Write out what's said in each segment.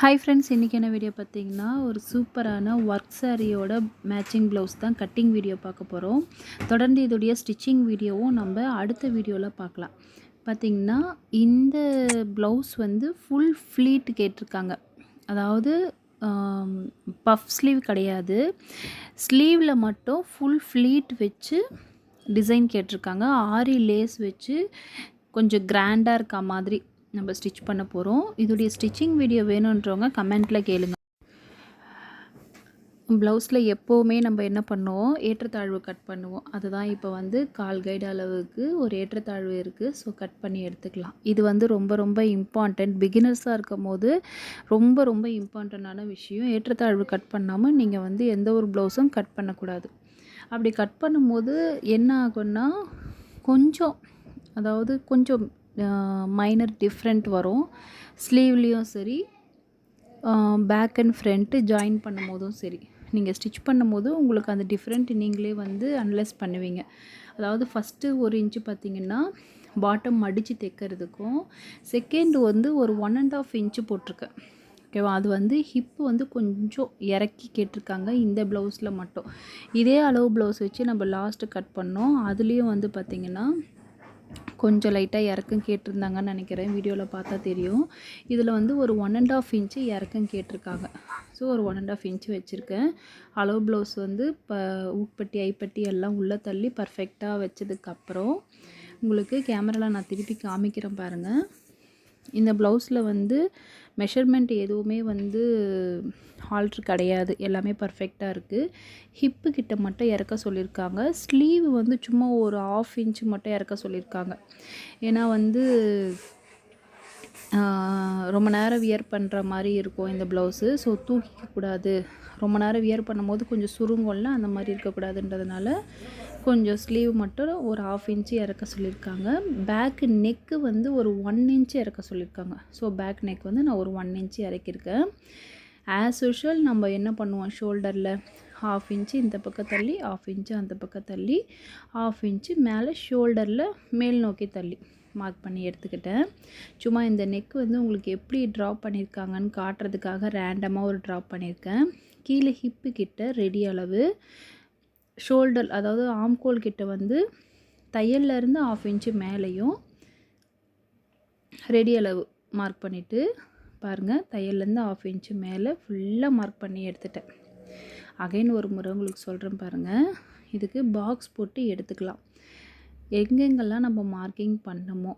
Hi friends இன்றைக்கி என்ன video பார்த்தீங்கன்னா ஒரு சூப்பரான ஒர்க் சாரியோட மேட்சிங் ப்ளவுஸ் தான் கட்டிங் வீடியோ பார்க்க போகிறோம் தொடர்ந்து இதோடைய ஸ்டிச்சிங் வீடியோவும் நம்ம அடுத்த வீடியோவில் பார்க்கலாம். பார்த்திங்கன்னா இந்த ப்ளவுஸ் வந்து ஃபுல் ஃப்ளீட் கேட்டிருக்காங்க. அதாவது பஃப் ஸ்லீவ் கிடையாது. ஸ்லீவில் மட்டும் ஃபுல் ஃப்ளீட் வச்சு டிசைன் கேட்டிருக்காங்க. ஆரி லேஸ் வச்சு கொஞ்சம் கிராண்டாக இருக்க மாதிரி. நம்ம ஸ்டிச் பண்ண போகிறோம் இதோடைய ஸ்டிச்சிங் வீடியோ வேணுன்றவங்க கமெண்ட்டில் கேளுங்க. ப்ளவுஸில் எப்போவுமே நம்ம என்ன பண்ணுவோம்? ஏற்றத்தாழ்வு கட் பண்ணுவோம். அதுதான் இப்போ வந்து கால் கைடு அளவுக்கு ஒரு ஏற்றத்தாழ்வு இருக்குது ஸோ கட் பண்ணி எடுத்துக்கலாம். இது வந்து ரொம்ப ரொம்ப இம்பார்ட்டண்ட் பிகினர்ஸாக இருக்கும் போது ரொம்ப ரொம்ப இம்பார்ட்டண்ட்டான விஷயம். ஏற்றத்தாழ்வு கட் பண்ணாமல் நீங்கள் வந்து எந்த ஒரு ப்ளவுஸும் கட் பண்ணக்கூடாது. அப்படி கட் பண்ணும்போது என்ன ஆகும்னா கொஞ்சம் அதாவது கொஞ்சம் மைனர் டிஃப்ரெண்ட் வரும். ஸ்லீவ்லேயும் சரி பேக் அண்ட் ஃப்ரண்ட்டு ஜாயின் பண்ணும் போதும் சரி. நீங்கள் ஸ்டிச் பண்ணும்போது உங்களுக்கு அந்த டிஃப்ரெண்ட் நீங்களே வந்து அனலைஸ் பண்ணுவீங்க. அதாவது ஃபஸ்ட்டு ஒரு இன்ச்சு பார்த்தீங்கன்னா பாட்டம் மடித்து தைக்கிறதுக்கும் செகண்ட் வந்து ஒரு ஒன் அண்ட் ஆஃப் இன்ச்சு போட்டிருக்கேன். ஓகேவா அது வந்து ஹிப்பு வந்து கொஞ்சம் இறக்கி கேட்டிருக்காங்க இந்த ப்ளவுஸில் மட்டும். இதே அளவு ப்ளவுஸ் வச்சு நம்ம லாஸ்ட்டு கட் பண்ணோம். அதுலேயும் வந்து பார்த்திங்கன்னா கொஞ்சம் லைட்டாக இறக்கம் கேட்டிருந்தாங்கன்னு நினைக்கிறேன். வீடியோவில் பார்த்தா தெரியும். இதில் வந்து ஒரு ஒன் அண்ட் ஆஃப் இன்ச்சு இறக்கம் கேட்டிருக்காங்க. ஸோ ஒரு ஒன் அண்ட் ஆஃப் இன்ச்சு வச்சுருக்கேன். அளவு ப்ளவுஸ் வந்து இப்போ ஊப்பட்டி ஐப்பட்டி எல்லாம் உள்ளே தள்ளி பர்ஃபெக்டாக வச்சதுக்கப்புறம் உங்களுக்கு கேமராவில் நான் திருப்பி காமிக்கிறேன் பாருங்கள் இந்த ப்ளவுஸில் வந்து மெஷர்மெண்ட் எதுவுமே வந்து ஆல்ட்ரு கிடையாது. எல்லாமே பர்ஃபெக்டாக இருக்குது ஹிப்பு கிட்ட மட்டும் இறக்க சொல்லியிருக்காங்க ஸ்லீவ் வந்து சும்மா ஒரு ஆஃப் இன்ச்சு மட்டும் இறக்க சொல்லியிருக்காங்க ஏன்னா வந்து ரொம்ப நேரம் வியர் பண்ணுற மாதிரி இருக்கும் இந்த ப்ளவுஸு ஸோ தூக்கிக்கக்கூடாது ரொம்ப நேரம் வியர் பண்ணும்போது கொஞ்சம் சுருங்கொல்ல அந்த மாதிரி இருக்கக்கூடாதுன்றதுனால கொஞ்சம் ஸ்லீவ் மட்டும் ஒரு ஆஃப் இன்ச்சு இறக்க சொல்லியிருக்காங்க. பேக்கு நெக்கு வந்து ஒரு ஒன் இன்ச்சு இறக்க சொல்லியிருக்காங்க. ஸோ பேக் நெக் வந்து நான் ஒரு ஒன் இன்ச்சு இறக்கியிருக்கேன். ஆஸ் யூஷுவல் நம்ம என்ன பண்ணுவோம்? ஷோல்டரில் ஹாஃப் இன்ச்சு இந்த பக்கம் தள்ளி ஆஃப் இன்ச்சு அந்த பக்கம் தள்ளி ஆஃப் இன்ச்சு மேலே ஷோல்டரில் மேல் நோக்கி தள்ளி மார்க் பண்ணி எடுத்துக்கிட்டேன். சும்மா இந்த நெக் வந்து உங்களுக்கு எப்படி ட்ராப் பண்ணியிருக்காங்கன்னு காட்டுறதுக்காக ரேண்டமாக ஒரு ட்ராப் பண்ணியிருக்கேன். கீழே ஹிப்பு கிட்ட ரெடி அளவு. ஷோல்டர் அதாவது ஆம்கோல் கிட்ட வந்து தையல்லேருந்து ஆஃப் இன்ச்சு மேலேயும் ரெடி அளவு மார்க் பண்ணிவிட்டு பாருங்கள் தையல்லேருந்து ஆஃப் இன்ச்சு மேலே ஃபுல்லாக மார்க் பண்ணி எடுத்துட்டேன். அகைன் ஒரு முறை உங்களுக்கு சொல்கிறேன் பாருங்கள் இதுக்கு பாக்ஸ் போட்டு எடுத்துக்கலாம். எங்கெங்கெல்லாம் நம்ம மார்க்கிங் பண்ணமோ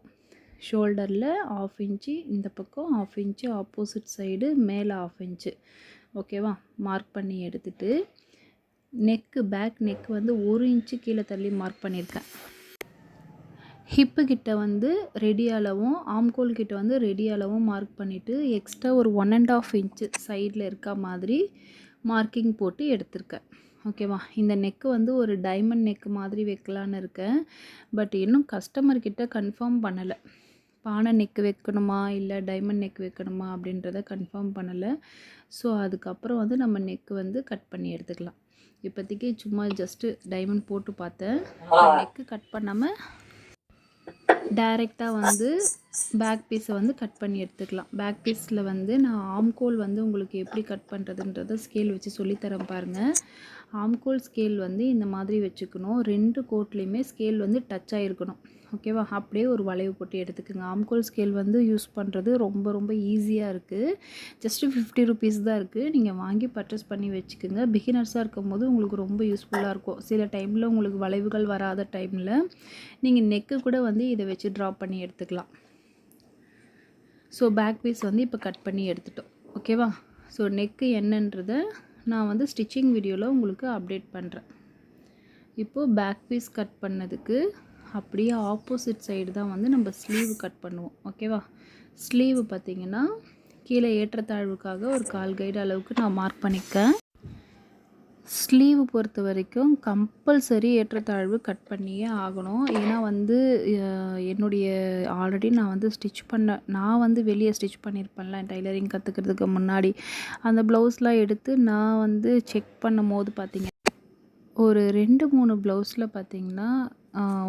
ஷோல்டரில் ஆஃப் இன்ச்சு இந்த பக்கம் ஆஃப் இன்ச்சு ஆப்போசிட் சைடு மேலே ஆஃப் இன்ச்சு ஓகேவா மார்க் பண்ணி எடுத்துகிட்டு நெக்கு பேக் நெக் வந்து ஒரு இன்ச்சு கீழே தள்ளி மார்க் பண்ணியிருக்கேன். ஹிப்பு கிட்ட வந்து ரெடி அளவும் ஆம்கோல் கிட்ட வந்து ரெடி அளவும் மார்க் பண்ணிவிட்டு எக்ஸ்ட்ரா ஒரு ஒன் அண்ட் ஆஃப் இன்ச்சு சைடில் இருக்க மாதிரி மார்க்கிங் போட்டு எடுத்திருக்கேன். ஓகேவா இந்த நெக்கு வந்து ஒரு டைமண்ட் நெக்கு மாதிரி வைக்கலான்னு இருக்கேன். பட் இன்னும் கஸ்டமர்கிட்ட கன்ஃபார்ம் பண்ணலை. பானை நெக் வைக்கணுமா? இல்லை டைமண்ட் நெக் வைக்கணுமா? அப்படின்றத கன்ஃபார்ம் பண்ணலை. ஸோ அதுக்கப்புறம் வந்து நம்ம நெக்கு வந்து கட் பண்ணி எடுத்துக்கலாம். இப்போதைக்கு சும்மா ஜஸ்ட்டு டைமண்ட் போட்டு பார்த்தேன். நெக்கு கட் பண்ணாமல் டைரெக்டாக வந்து பேக் பீஸை வந்து கட் பண்ணி எடுத்துக்கலாம். பேக் பீஸில் வந்து நான் ஆம்கோல் வந்து உங்களுக்கு எப்படி கட் பண்ணுறதுன்றத ஸ்கேல் வச்சு சொல்லித்தரேன் பாருங்கள் ஆம்கோல் ஸ்கேல் வந்து இந்த மாதிரி வச்சுக்கணும். ரெண்டு கோட்லேயுமே ஸ்கேல் வந்து டச் ஆகிருக்கணும் ஓகேவா அப்படியே ஒரு வளைவு போட்டு எடுத்துக்கோங்க. ஆம்கோல் ஸ்கேல் வந்து யூஸ் பண்ணுறது ரொம்ப ரொம்ப ஈஸியாக இருக்குது ஜஸ்ட்டு ஃபிஃப்டி ருபீஸ் தான் இருக்குது நீங்கள் வாங்கி பர்ச்சேஸ் பண்ணி வச்சுக்கோங்க. பிகினர்ஸாக இருக்கும் போது உங்களுக்கு ரொம்ப யூஸ்ஃபுல்லாக இருக்கும். சில டைமில் உங்களுக்கு வளைவுகள் வராத டைமில் நீங்கள் நெக்கு கூட வந்து இதை வச்சு ட்ரா பண்ணி எடுத்துக்கலாம். ஸோ பேக் பீஸ் வந்து இப்போ கட் பண்ணி எடுத்துட்டோம். ஓகேவா ஸோ நெக்கு என்னன்றதை நான் வந்து ஸ்டிச்சிங் வீடியோவில் உங்களுக்கு அப்டேட் பண்ணுறேன் இப்போது பேக் பீஸ் கட் பண்ணதுக்கு அப்படியே ஆப்போசிட் சைடு தான் வந்து நம்ம ஸ்லீவ் கட் பண்ணுவோம். ஓகேவா ஸ்லீவ் பார்த்திங்கன்னா கீழே ஏற்றத்தாழ்வுக்காக ஒரு கால் கைடு அளவுக்கு நான் மார்க் பண்ணிக்கேன் ஸ்லீவ் பொறுத்த வரைக்கும் கம்பல்சரி ஏற்றத்தாழ்வு கட் பண்ணியே ஆகணும் ஏன்னா வந்து என்னுடைய ஆல்ரெடி நான் வந்து ஸ்டிச் பண்ண நான் வந்து வெளியே ஸ்டிச் பண்ணியிருப்பேன்ல டைலரிங் கற்றுக்கிறதுக்கு முன்னாடி அந்த ப்ளவுஸ்லாம் எடுத்து நான் வந்து செக் பண்ணும் போது பார்த்திங்க ஒரு ரெண்டு மூணு ப்ளவுஸில் பார்த்தீங்கன்னா,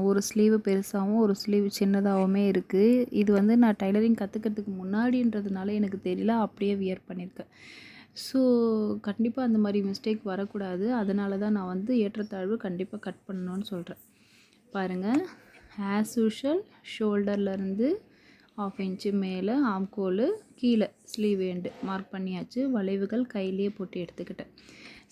ஒரு ஸ்லீவ் பெருசாகவும் ஒரு ஸ்லீவ் சின்னதாகவுமே இருக்குது இது வந்து நான் டைலரிங் கற்றுக்கிறதுக்கு முன்னாடின்றதுனால எனக்கு தெரியல. அப்படியே வியர் பண்ணியிருக்கேன். ஸோ, கண்டிப்பாக அந்த மாதிரி மிஸ்டேக் வரக்கூடாது. அதனால தான் நான் வந்து ஏற்றத்தாழ்வு கண்டிப்பாக கட் பண்ணணும்னு சொல்கிறேன் பாருங்கள் ஆஸ் யூஷுவல் ஷோல்டர்லேருந்து 1/2 இன்ச்சு மேலே ஆம்கோலு, கீழே ஸ்லீவ் எண்டு மார்க் பண்ணியாச்சு. வளைவுகள் கையிலேயே போட்டு எடுத்துக்கிட்டேன்.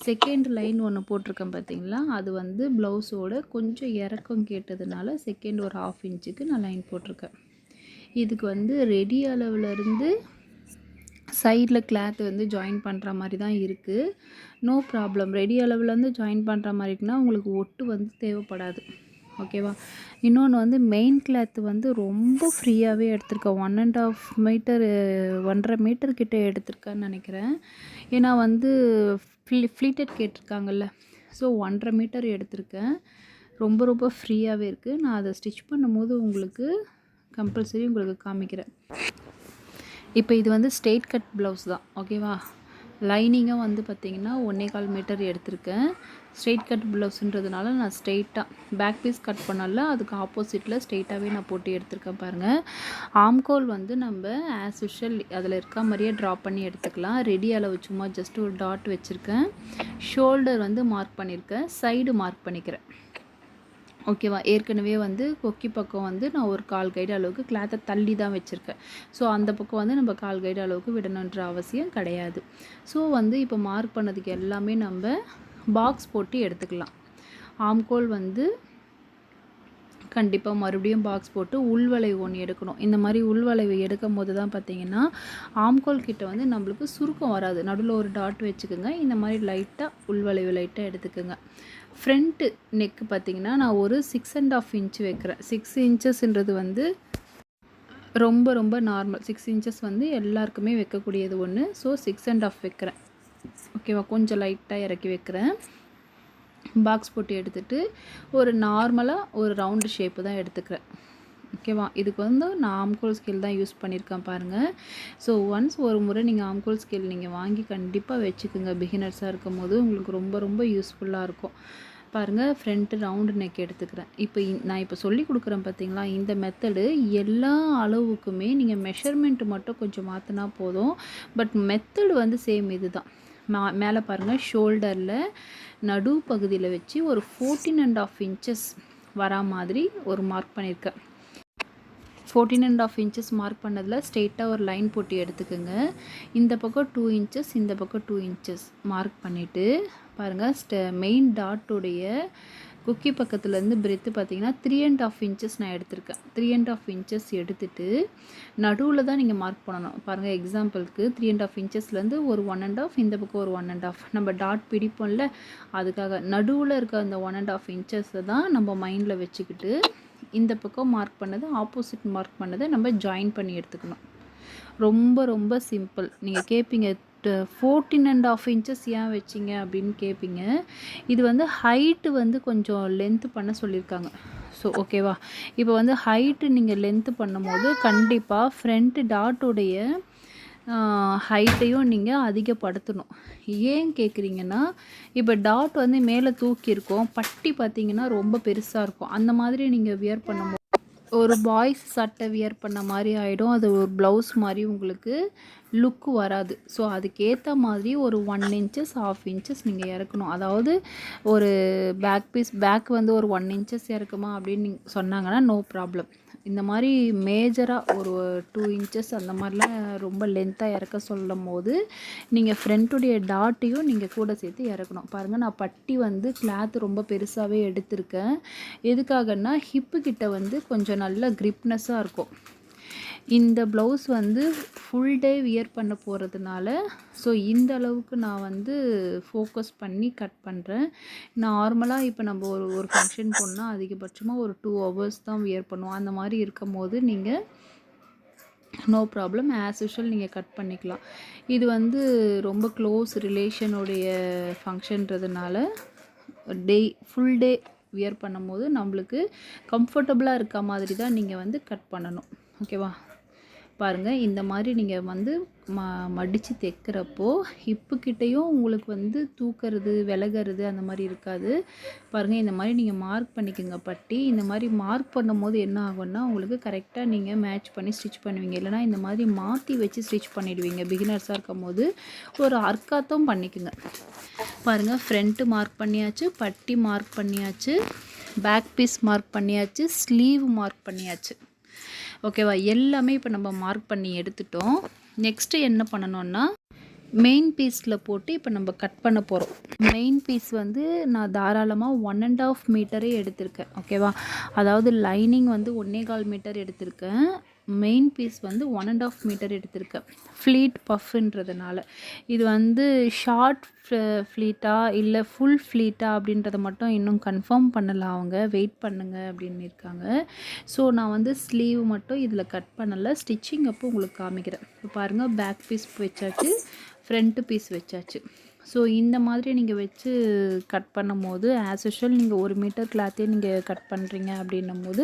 செகண்ட் லைன் ஒன்று போட்டிருக்கேன் பார்த்தீங்களா? அது வந்து ப்ளவுஸோட கொஞ்சம் இறக்கம் கேட்டதுனால, செகண்ட் ஒரு 1/2 இன்ச்சுக்கு நான் லைன் போட்டிருக்கேன். இதுக்கு வந்து ரெடி அளவுலேருந்து சைடில் கிளாத் வந்து ஜாயின் பண்ணுற மாதிரி தான் இருக்குது நோ ப்ராப்ளம். ரெடி அளவுலேருந்து ஜாயின் பண்ணுற மாதிரி இருக்குன்னா, உங்களுக்கு ஒட்டு வந்து தேவைப்படாது. ஓகேவா? இன்னொன்று வந்து மெயின் கிளாத் வந்து ரொம்ப ஃப்ரீயாகவே எடுத்திருக்கேன். 1 1/2 மீட்டர் 1 1/2 மீட்டர் கிட்டே எடுத்திருக்கேன்னு நினைக்கிறேன் ஏன்னா வந்து ஃப்ளீ ஃப்ளீட்டட் கேட்டிருக்காங்கல்ல. ஸோ 1 1/2 மீட்டர் எடுத்திருக்கேன். ரொம்ப ரொம்ப ஃப்ரீயாகவே இருக்குது நான் அதை ஸ்டிச் பண்ணும்போது உங்களுக்கு கம்பல்சரி உங்களுக்கு காமிக்கிறேன். இப்போ இது வந்து ஸ்ட்ரெயிட் கட் ப்ளவுஸ் தான். ஓகேவா? லைனிங்கும் வந்து பார்த்திங்கன்னா ஒன்றே கால் மீட்டர் எடுத்திருக்கேன். ஸ்ட்ரெயிட் கட் ப்ளவுஸுன்றதுனால நான் ஸ்ட்ரெயிட்டாக பேக் பீஸ் கட் பண்ணல. அதுக்கு ஆப்போசிட்டில் ஸ்ட்ரெயிட்டாகவே நான் போட்டு எடுத்திருக்கேன் பாருங்கள் ஆம்கோல் வந்து நம்ம ஆஸ் யூஷுவல் அதில் இருக்க மாதிரியே ட்ரா பண்ணி எடுத்துக்கலாம். ரெடி அளவு சும்மா ஜஸ்ட் ஒரு டாட் வச்சுருக்கேன் ஷோல்டர் வந்து மார்க் பண்ணியிருக்கேன். சைடு மார்க் பண்ணிக்கிறேன். ஓகேவா? ஏற்கனவே வந்து கொக்கி பக்கம் வந்து நான் ஒரு 1/4 கைடு அளவுக்கு கிளாத்தை தள்ளி தான் வச்சுருக்கேன் ஸோ, அந்த பக்கம் வந்து நம்ம 1/4 கைடு அளவுக்கு விடணுன்ற அவசியம் கிடையாது. ஸோ, வந்து இப்போ மார்க் பண்ணதுக்கு எல்லாமே நம்ம பாக்ஸ் போட்டு எடுத்துக்கலாம். ஆம்கோல் வந்து கண்டிப்பாக மறுபடியும் பாக்ஸ் போட்டு உள்வளைவு ஒன்று எடுக்கணும். இந்த மாதிரி உள்வளைவு எடுக்கும்போது தான் பார்த்தீங்கன்னா, ஆம்கோல் கிட்ட வந்து நம்மளுக்கு சுருக்கம் வராது. நடுவில் ஒரு டாட் வச்சுக்கங்க. இந்த மாதிரி லைட்டாக உள்வளைவு லைட்டாக எடுத்துக்கோங்க ஃப்ரண்ட்டு நெக் பார்த்திங்கன்னா நான் ஒரு 6 1/2 இன்ச் வைக்கிறேன். சிக்ஸ் இன்ச்சஸ்ன்றது வந்து ரொம்ப ரொம்ப நார்மல். சிக்ஸ் இன்ச்சஸ் வந்து எல்லாருக்குமே வைக்கக்கூடியது ஒன்று ஸோ, 6 1/2 வைக்கிறேன். ஓகேவா? கொஞ்சம் லைட்டாக இறக்கி வைக்கிறேன். பாக்ஸ் போட்டு எடுத்துகிட்டு ஒரு நார்மலாக ஒரு ரவுண்டு ஷேப்பு தான் எடுத்துக்கிறேன். ஓகேவா? இதுக்கு வந்து நான் ஆம்கோல் ஸ்கேல் தான் யூஸ் பண்ணியிருக்கேன் பாருங்கள் ஸோ, ஒன்ஸ் ஒரு முறை நீங்கள் ஆம்கோல் ஸ்கேல் நீங்கள் வாங்கி கண்டிப்பாக வச்சுக்கோங்க பிகினர்ஸாக இருக்கும் இருக்கும்போது உங்களுக்கு ரொம்ப ரொம்ப யூஸ்ஃபுல்லாக இருக்கும். பாருங்கள் ஃப்ரண்ட்டு ரவுண்டு நெக் எடுத்துக்கிறேன். இப்போ நான் இப்போ சொல்லிக் கொடுக்குறேன் பார்த்தீங்களா? இந்த மெத்தடு எல்லா அளவுக்குமே நீங்கள் மெஷர்மெண்ட் மட்டும் கொஞ்சம் மாற்றினா போதும். பட் மெத்தடு வந்து சேம் இதுதான். மா மேலே பாருங்கள் ஷோல்டரில் நடு பகுதியில் வச்சு ஒரு 14 1/2 இன்ச்சஸ் வரா மாதிரி ஒரு மார்க் பண்ணியிருக்கேன். 14 1/2 இன்ச்சஸ் மார்க் பண்ணதில் ஸ்ட்ரெயிட்டாக ஒரு லைன் போட்டு எடுத்துக்கோங்க இந்த பக்கம் டூ இன்ச்சஸ், இந்த பக்கம் டூ இன்ச்சஸ் மார்க் பண்ணிவிட்டு பாருங்க ஸ்ட மெயின் டாட்டுடைய குக்கி பக்கத்துலேருந்து பிரெத் பார்த்தீங்கன்னா, 3 1/2 இன்ச்சஸ் நான் எடுத்திருக்கேன். 3 1/2 இன்ச்சஸ் எடுத்துட்டு, நடுவில் தான் நீங்கள் மார்க் பண்ணணும். பாருங்க எக்ஸாம்பிளுக்கு த்ரீ அண்ட் ஆஃப் இன்ச்சஸ்லேருந்து ஒரு 1 1/2 இந்த பக்கம் ஒரு 1 1/2 நம்ம டாட் பிடிப்போம்ல, அதுக்காக நடுவில் இருக்க அந்த ஒன் அண்ட் ஆஃப் இன்ச்சஸை தான் நம்ம மைண்டில் வச்சுக்கிட்டு, இந்த பக்கம் மார்க் பண்ணது, ஆப்போசிட் மார்க் பண்ணத நம்ம ஜாயின் பண்ணி எடுத்துக்கணும். ரொம்ப ரொம்ப சிம்பிள். நீங்கள் கேட்பீங்க ட 14 1/2 இன்ச்சஸ் ஏன் வச்சீங்க? அப்படின்னு கேட்பீங்க. இது வந்து ஹைட்டு வந்து கொஞ்சம் லென்த்து பண்ண சொல்லியிருக்காங்க. ஸோ, ஓகேவா? இப்போ வந்து ஹைட்டு நீங்கள் லென்த்து பண்ணும்போது, கண்டிப்பாக ஃப்ரண்ட் டாட்டுடைய ஹைட்டையும் நீங்கள் அதிகப்படுத்தணும். ஏன் கேட்குறீங்கன்னா, இப்போ டாட் வந்து மேலே தூக்கியிருக்கோம் பட்டி பார்த்தீங்கன்னா, ரொம்ப பெருசாக இருக்கும். அந்த மாதிரி நீங்கள் வியர் பண்ணும்போது ஒரு பாய்ஸ் சட்டை வியர் பண்ண மாதிரி ஆகிடும் அது ஒரு ப்ளவுஸ் மாதிரி உங்களுக்கு லுக்கு வராது. ஸோ, அதுக்கேற்ற மாதிரி ஒரு ஒன் இன்ச்சஸ், 1/2 இன்ச்சஸ் நீங்கள் இறக்கணும். அதாவது ஒரு பேக் பீஸ் பேக் வந்து ஒரு ஒன் இன்ச்சஸ் இறக்குமா அப்படின்னு நீங்கள் சொன்னாங்கன்னா, நோ ப்ராப்ளம். இந்த மாதிரி மேஜராக ஒரு டூ இன்ச்சஸ் அந்த மாதிரிலாம் ரொம்ப லென்த்தாக இறக்க சொல்லும் போது நீங்கள் ஃப்ரண்ட்டுடைய டாட்டையும் நீங்கள் கூட சேர்த்து இறக்கணும். பாருங்கள் நான் பட்டி வந்து கிளாத் ரொம்ப பெருசாகவே எடுத்திருக்கேன். எதுக்காகன்னா, ஹிப்பு கிட்ட வந்து கொஞ்சம் நல்ல கிரிப்னஸ்ஸா இருக்கும். இந்த ப்ளவுஸ் வந்து ஃபுல் டே வியர் பண்ண போகிறதுனால ஸோ இந்த அளவுக்கு நான் வந்து ஃபோக்கஸ் பண்ணி கட் பண்ணுறேன் நார்மலாக இப்போ நம்ம ஒரு ஒரு ஃபங்க்ஷன் போனால் அதிகபட்சமாக ஒரு டூ ஹவர்ஸ் தான் வியர் பண்ணுவோம். அந்த மாதிரி இருக்கும் போது நீங்கள் நோ ப்ராப்ளம். ஆஸ் யூஷுவல் நீங்கள் கட் பண்ணிக்கலாம். இது வந்து ரொம்ப க்ளோஸ் ரிலேஷனுடைய ஃபங்க்ஷன்றதுனால டே ஃபுல் டே வியர் பண்ணும்போது நம்மளுக்கு கம்ஃபர்டபுளாக இருக்க மாதிரி தான் நீங்கள் வந்து கட் பண்ணணும். ஓகேவா? பாருங்கள் இந்த மாதிரி நீங்கள் வந்து ம மடித்து தைக்கிறப்போ ஹிப்புக்கிட்டேயும் உங்களுக்கு வந்து தூக்கிறது விலகிறது அந்த மாதிரி இருக்காது. பாருங்கள் இந்த மாதிரி நீங்கள் மார்க் பண்ணிக்கோங்க பட்டி. இந்த மாதிரி மார்க் பண்ணும்போது என்ன ஆகும்னா உங்களுக்கு கரெக்டாக நீங்கள் மேட்ச் பண்ணி ஸ்டிச் பண்ணுவீங்க. இல்லைனா இந்த மாதிரி மாற்றி வச்சு ஸ்டிச் பண்ணிடுவீங்க. பிகினர்ஸாக இருக்கும் போது ஒரு அர்க்காத்தும் பண்ணிக்கோங்க. பாருங்கள் ஃப்ரண்ட்டு மார்க் பண்ணியாச்சு பட்டி மார்க் பண்ணியாச்சு பேக் பீஸ் மார்க் பண்ணியாச்சு ஸ்லீவ் மார்க் பண்ணியாச்சு. ஓகேவா? எல்லாமே இப்போ நம்ம மார்க் பண்ணி எடுத்துட்டோம். நெக்ஸ்ட்டு என்ன பண்ணணும்னா மெயின் பீஸில் போட்டு இப்போ நம்ம கட் பண்ண போகிறோம் மெயின் பீஸ் வந்து நான் தாராளமாக ஒன் அண்ட் ஆஃப் மீட்டரே எடுத்திருக்கேன். ஓகேவா? அதாவது லைனிங் வந்து ஒன்றே கால் மீட்டர் எடுத்திருக்கேன். மெயின் பீஸ் வந்து ஒன் அண்ட் ஆஃப் மீட்டர் எடுத்திருக்கேன் ஃப்ளீட் பஃப்ன்றதுனால இது வந்து ஷார்ட் ஃப்ளீட்டா இல்லை ஃபுல் ஃப்ளீட்டா அப்படின்றத மட்டும் இன்னும் கன்ஃபார்ம் பண்ணலை அவங்க. வெயிட் பண்ணுங்க அப்படின்னு இருக்காங்க. ஸோ நான் வந்து ஸ்லீவ் மட்டும் இதில் கட் பண்ணலை. ஸ்டிச்சிங் அப்போ உங்களுக்கு காமிக்கிறேன். இப்போ பாருங்கள் பேக் பீஸ் வச்சாச்சு ஃப்ரண்ட்டு பீஸ் வச்சாச்சு. ஸோ இந்த மாதிரி நீங்கள் வச்சு கட் பண்ணும் போது ஆஸ் யூஷுவல் நீங்கள் ஒரு மீட்டர் கிளாத்தே நீங்கள் கட் பண்ணுறீங்க அப்படின்னும் போது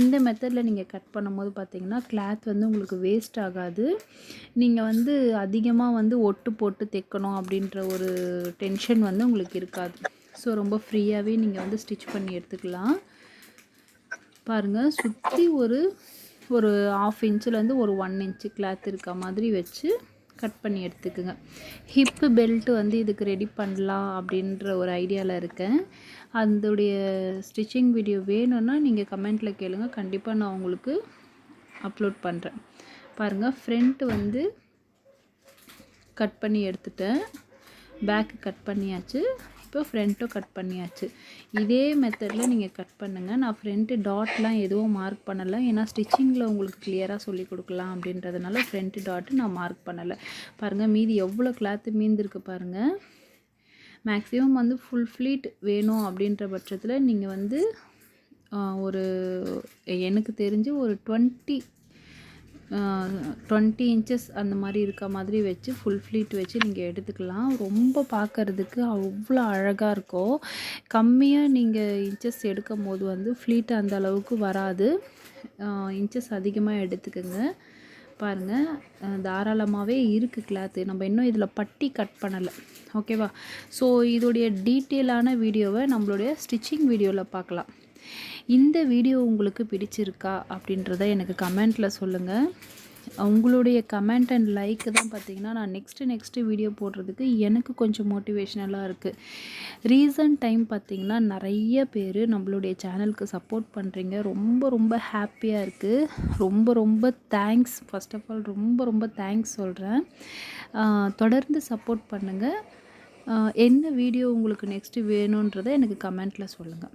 இந்த மெத்தடில் நீங்கள் கட் பண்ணும்போது பார்த்தீங்கன்னா கிளாத் வந்து உங்களுக்கு வேஸ்ட் ஆகாது. நீங்கள் வந்து அதிகமாக வந்து ஒட்டு போட்டு தைக்கணும் அப்படின்ற ஒரு டென்ஷன் வந்து உங்களுக்கு இருக்காது. ஸோ ரொம்ப ஃப்ரீயாகவே நீங்கள் வந்து ஸ்டிச் பண்ணி எடுத்துக்கலாம். பாருங்கள் சுற்றி ஒரு ஒரு ஆஃப் இன்ச்சிலேருந்து ஒரு ஒன் இன்ச்சு கிளாத் இருக்க மாதிரி வச்சு கட் பண்ணி எடுத்துக்குங்க. ஹிப்பு பெல்ட்டு வந்து இதுக்கு ரெடி பண்ணலாம் அப்படின்ற ஒரு ஐடியாவில் இருக்கேன். அதோடைய ஸ்டிச்சிங் வீடியோ வேணும்னா நீங்கள் கமெண்ட்டில் கேளுங்கள் கண்டிப்பாக நான் உங்களுக்கு அப்லோட் பண்ணுறேன் பாருங்கள் ஃப்ரண்ட்டு வந்து கட் பண்ணி எடுத்துட்டேன். பேக்கு கட் பண்ணியாச்சு. இப்போ ஃப்ரண்ட்டும் கட் பண்ணியாச்சு. இதே மெத்தடில் நீங்கள் கட் பண்ணுங்கள் நான் ஃப்ரண்ட்டு டாட்லாம் எதுவும் மார்க் பண்ணலை. ஏன்னா ஸ்டிச்சிங்கில் உங்களுக்கு கிளியராக சொல்லி கொடுக்கலாம் அப்படின்றதுனால ஃப்ரண்ட்டு டாட்டு நான் மார்க் பண்ணலை. பாருங்கள் மீதி எவ்வளோ கிளாத்து மீந்திருக்கு பாருங்கள் மேக்ஸிமம் வந்து ஃபுல் ஃப்ளீட் வேணும் அப்படின்ற பட்சத்தில் நீங்கள் வந்து ஒரு எனக்கு தெரிஞ்சு ஒரு டுவெண்ட்டி டுவெண்ட்டி இன்ச்சஸ் அந்த மாதிரி இருக்க மாதிரி வச்சு ஃபுல் ஃப்ளீட் வச்சு நீங்கள் எடுத்துக்கலாம். ரொம்ப பார்க்குறதுக்கு அவ்வளோ அழகாக இருக்கும் கம்மியாக நீங்கள் இன்ச்சஸ் எடுக்கும் போது வந்து ஃப்ளீட் அந்த அளவுக்கு வராது. இன்ச்சஸ் அதிகமாக எடுத்துக்கோங்க. பாருங்கள் தாராளமாகவே இருக்குது கிளாத்து நம்ம இன்னும் இதில் பட்டி கட் பண்ணலை. ஓகேவா ஸோ இதோடைய டீட்டெயிலான வீடியோவை நம்மளுடைய ஸ்டிச்சிங் வீடியோவில் பார்க்கலாம் இந்த வீடியோ உங்களுக்கு பிடிச்சிருக்கா அப்படின்றத எனக்கு கமெண்ட்டில் சொல்லுங்கள் உங்களுடைய கமெண்ட் அண்ட் லைக் தான் பார்த்தீங்கன்னா நான் நெக்ஸ்ட்டு நெக்ஸ்ட்டு வீடியோ போடுறதுக்கு எனக்கு கொஞ்சம் மோட்டிவேஷ்னலாக இருக்குது ரீசன்ட் டைம் பார்த்திங்கன்னா நிறைய பேர் நம்மளுடைய சேனலுக்கு சப்போர்ட் பண்ணுறீங்க ரொம்ப ரொம்ப ஹாப்பியாக இருக்குது ரொம்ப ரொம்ப தேங்க்ஸ் ஃபஸ்ட் ஆஃப் ஆல் ரொம்ப ரொம்ப தேங்க்ஸ் சொல்கிறேன் தொடர்ந்து சப்போர்ட் பண்ணுங்கள் என்ன வீடியோ உங்களுக்கு நெக்ஸ்ட்டு வேணுன்றதை எனக்கு கமெண்ட்டில் சொல்லுங்கள்